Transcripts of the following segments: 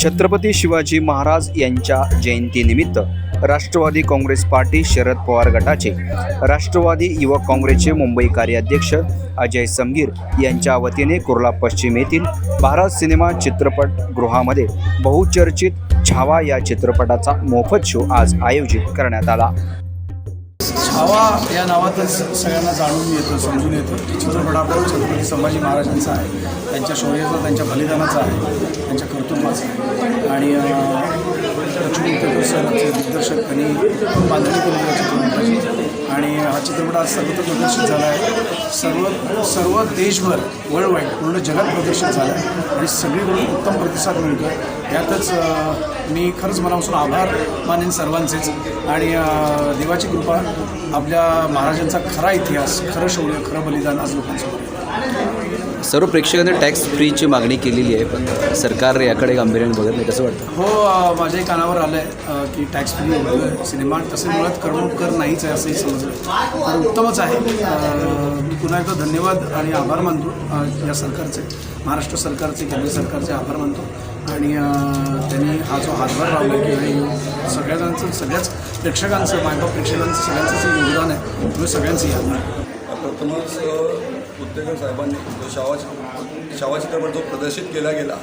छत्रपती शिवाजी महाराज यांच्या जयंतीनिमित्त राष्ट्रवादी काँग्रेस पार्टी शरद पवार गटाचे राष्ट्रवादी युवक काँग्रेसचे मुंबई कार्याध्यक्ष अजय समगीर यांच्या वतीने कुर्ला पश्चिम येथील भारत सिनेमा चित्रपटगृहामध्ये बहुचर्चित छावा या चित्रपटाचा मोफत शो आज आयोजित करण्यात आला. हवा या नावातच सगळ्यांना जाणून येतं समजून येतं. चित्रपट आपला छत्रपती संभाजी महाराजांचा आहे. त्यांच्या शौर्याचा त्यांच्या बलिदानाचा आहे. त्यांच्या कर्तृत्वाचा आहे. आणि अं, लक्ष्मी सरांचे दिग्दर्शक त्यांनी बांधणी केली चित्रपटाची आणि हा चित्रपट आज सर्वत्र प्रदर्शित झाला आहे. सर्व सर्व देशभर वर्ल्ड वाईड पूर्ण जगात प्रदर्शित झाला आहे. आणि सगळीकडून उत्तम प्रतिसाद मिळतो यातच मी खरंच मनापासून आभार मानेन सर्वांचेच. आणि देवाची कृपा आपल्या महाराजांचा खरा इतिहास खरं शौर्य खरं बलिदान आज लोकांसमोर. सर्व प्रेक्षकांनी टॅक्स फ्रीची मागणी केलेली आहे पण सरकार याकडे गांभीर्याने बघत नाही कसं वाटतं? हो माझ्याही कानावर आलं आहे की टॅक्स फ्री सिनेमा तसे मुळात करमणूक कर नाहीच आहे असंही समजलं. तर उत्तमच आहे. मी पुन्हा एकदा धन्यवाद आणि आभार मानतो या सरकारचे महाराष्ट्र सरकारचे केंद्र सरकारचे आभार मानतो. आणि त्यांनी हा जो हातभार लावला की हे सगळ्यांचं सगळ्याच प्रेक्षकांचं मायबाप प्रेक्षकांचं सगळ्यांचं जे योगदान आहे. तुम्ही सगळ्यांचं आभार प्रथमच अ, साहेबांनी जो शावा शावा चित्रपट जो प्रदर्शित केला गेला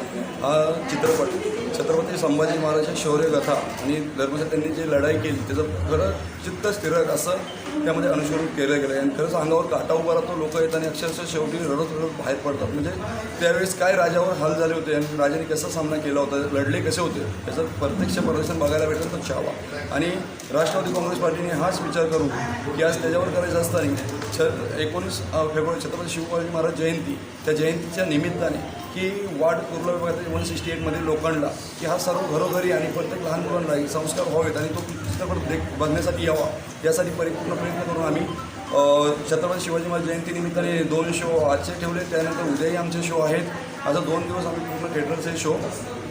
हा चित्रपट छत्रपती संभाजी महाराजांच्या शौर्यकथा आणि धर्मशा त्यांनी जी लढाई केली त्याचं खरं चित्त स्थिरक असं त्यामध्ये अनुसरून केलं गेलं आहे आणि खरंच अंगावर काटा उभा राहतो लोक येत आणि अक्षरशः शेवटी रडत रडत बाहेर पडतात. म्हणजे त्यावेळेस काय राजावर हाल झाले होते आणि राजाने कसा सामना केला होता लढले कसे होते त्याचं प्रत्यक्ष प्रदर्शन बघायला भेटलं तर छावा. आणि राष्ट्रवादी काँग्रेस पार्टीने हाच विचार करू की आज त्याच्यावर करायचं असताना छ एकोणीस फेब्रुवारी छत्रपती शिवाजी महाराज जयंती त्या जयंतीच्या निमित्ताने की वार्ड कुर्ला विभागातील वन सिक्स्टी एटमधील लोकांना की हा सर्व घरोघरी आणि प्रत्येक लहान मुलांना संस्कार व्हावेत आणि तो चित्रपट देख बघण्यासाठी यावा यासाठी परिपूर्ण प्रयत्न करून आम्ही छत्रपती शिवाजी महाराज जयंतीनिमित्ताने दोन शो आजचे ठेवले त्यानंतर उद्याही आमचे शो आहेत. आता दोन दिवस आम्ही पूर्ण थिएटरचे शो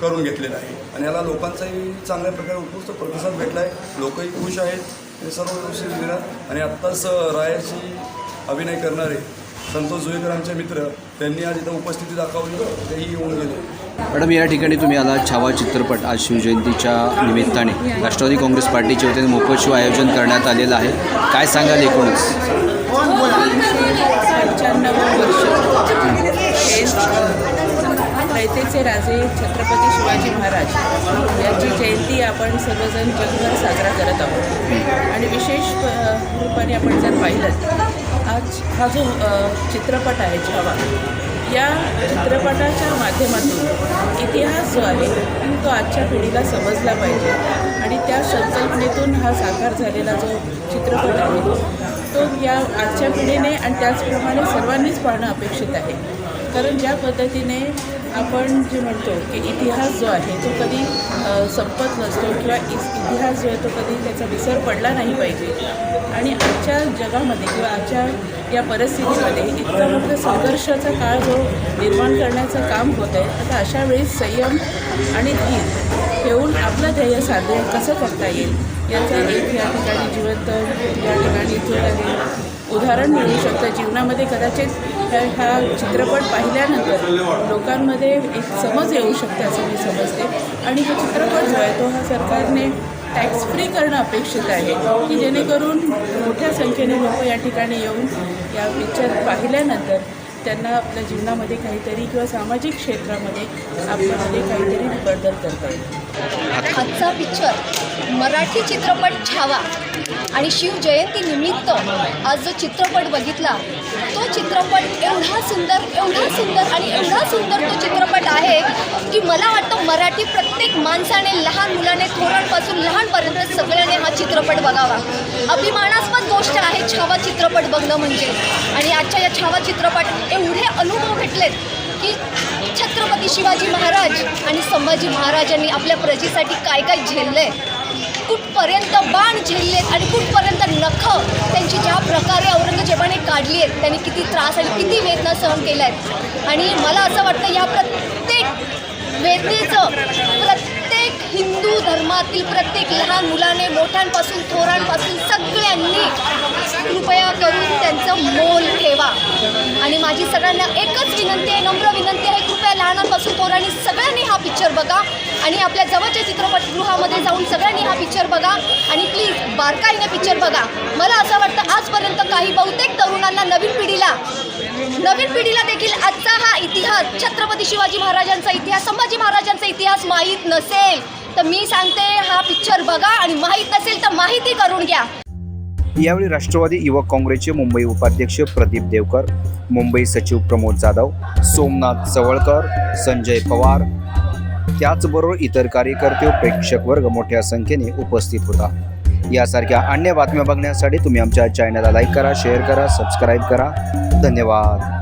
करून घेतलेला आहे. आणि याला लोकांचाही चांगल्या प्रकारे उत्कृष्ट प्रतिसाद भेटला आहे लोकही खुश आहेत. हे सर्व व्यवस्थित दिलं आणि आत्ताच रायाची अभिनय करणारे संतोष जुईकर आमचे मित्र त्यांनी आज इथं उपस्थिती दाखवली तेही येऊन गेले. मॅडम या ठिकाणी तुम्ही आला छावा चित्रपट आज शिवजयंतीच्या निमित्ताने. राष्ट्रवादी काँग्रेस पार्टीच्या वतीने मोफत आयोजन करण्यात आलेलं आहे. काय सांगाल एकूणच? रयतेचे राजे छत्रपती शिवाजी महाराज यांची जयंती आपण सर्वजण जगभर साजरा करत आहोत. आणि विशेष रूपाने आपण जर पाहिलं आज हा जो चित्रपट आहे छावा या चित्रपटाच्या माध्यमातून इतिहास जो आहे तो आजच्या पिढीला समजला पाहिजे आणि त्या संकल्पनेतून हा साकार झालेला जो चित्रपट आहे तो या आजच्या पिढीने आणि त्याचप्रमाणे सर्वांनीच पाहणं अपेक्षित आहे. कारण ज्या पद्धतीने आपण जे म्हणतो की इतिहास जो आहे तो कधी संपत नसतो किंवा इतिहास जो आहे तो कधी त्याचा विसर पडला नाही पाहिजे. आणि आजच्या जगामध्ये किंवा आजच्या या परिस्थितीमध्ये इतका मोठा संघर्षाचा काळ जो निर्माण करण्याचं काम होत आहे आता अशा वेळी संयम आणि धीर ठेवून आपलं ध्येय साध्य कसं करता येईल? याचं एक या ठिकाणी जिवंत या ठिकाणी इथून उदाहरण मिळू शकतं. जीवनामध्ये कदाचित हा चित्रपट पाहिल्यानंतर लोकांमध्ये एक समज येऊ शकते असं मी समजते. आणि हा चित्रपट जो आहे तो हा सरकारने टॅक्स फ्री करणं अपेक्षित आहे की जेणेकरून मोठ्या संख्येने लोक या ठिकाणी येऊन या पिक्चर पाहिल्यानंतर त्यांना आपल्या जीवनामध्ये काहीतरी किंवा सामाजिक क्षेत्रामध्ये आपल्यामध्ये काहीतरी बदल करता येईल. आजचा पिक्चर मराठी चित्रपट छावा आणि शिवजयंतीनिमित्त आज जो चित्रपट बघितला तो चित्रपट एवढा सुंदर एवढा सुंदर आणि एवढा सुंदर तो चित्रपट आहे की मला वाटतं मराठी प्रत्येक माणसाने लहान मुलाने थोरांपासून लहानपर्यंत सगळ्याने हा चित्रपट बघावा. अभिमानास गोष्ट आहे छावा चित्रपट बघणं म्हणजे. आणि आजच्या या छावा चित्रपट एवढे अनुभव भेटलेत की छत्रपती शिवाजी महाराज आणि संभाजी महाराजांनी आपल्या प्रजेसाठी काय काय झेललंय कुठपर्यंत बाण झेललेत आणि कुठपर्यंत नख त्यांची ज्या प्रकारे औरंगजेबाने काढली आहेत त्यांनी किती त्रास आणि किती वेदना सहन केल्या आहेत. आणि मला असं वाटतं या प्रत्येक वेदनेचं प्रत्येक प्रत्येक हिंदू धर्मातील प्रत्येक लहान मुलाने मोठ्यांपासून थोरांपासून सगळ्यांनी कृपया करून त्यांचं मोल ठेवा. आणि माझी सगळ्यांना एकच विनंती आहे नम्र विनंती आहे कृपया लहानांपासून थोरांनी सगळ्यांनी हा पिक्चर बघा. आणि आपल्या जवळच्या चित्रपटगृहामध्ये जाऊन सगळ्यांनी हा पिक्चर बघा. आणि प्लीज बारकाईने पिक्चर बघा. मला असं वाटतं आजपर्यंत काही बहुतेक तरुणांना नवीन पिढीला नवीन पिढीला देखील आजचा हा इतिहास छत्रपती शिवाजी महाराजांचा इतिहास संभाजी महाराजांचा इतिहास माहीत नसेल तर मी सांगते हा पिक्चर बघा आणि माहीत नसेल तर माहिती करून घ्या. यावेळी राष्ट्रवादी युवक काँग्रेसचे मुंबई उपाध्यक्ष प्रदीप देवकर मुंबई सचिव प्रमोद जाधव सोमनाथ चवळकर संजय पवार त्याचबरोबर इतर कार्यकर्ते प्रेक्षक वर्ग मोठ्या संख्येने उपस्थित होता. यासारख्या अन्य बातम्या बघण्यासाठी तुम्ही आमच्या चॅनलला लाईक करा शेअर करा सबस्क्राईब करा. धन्यवाद.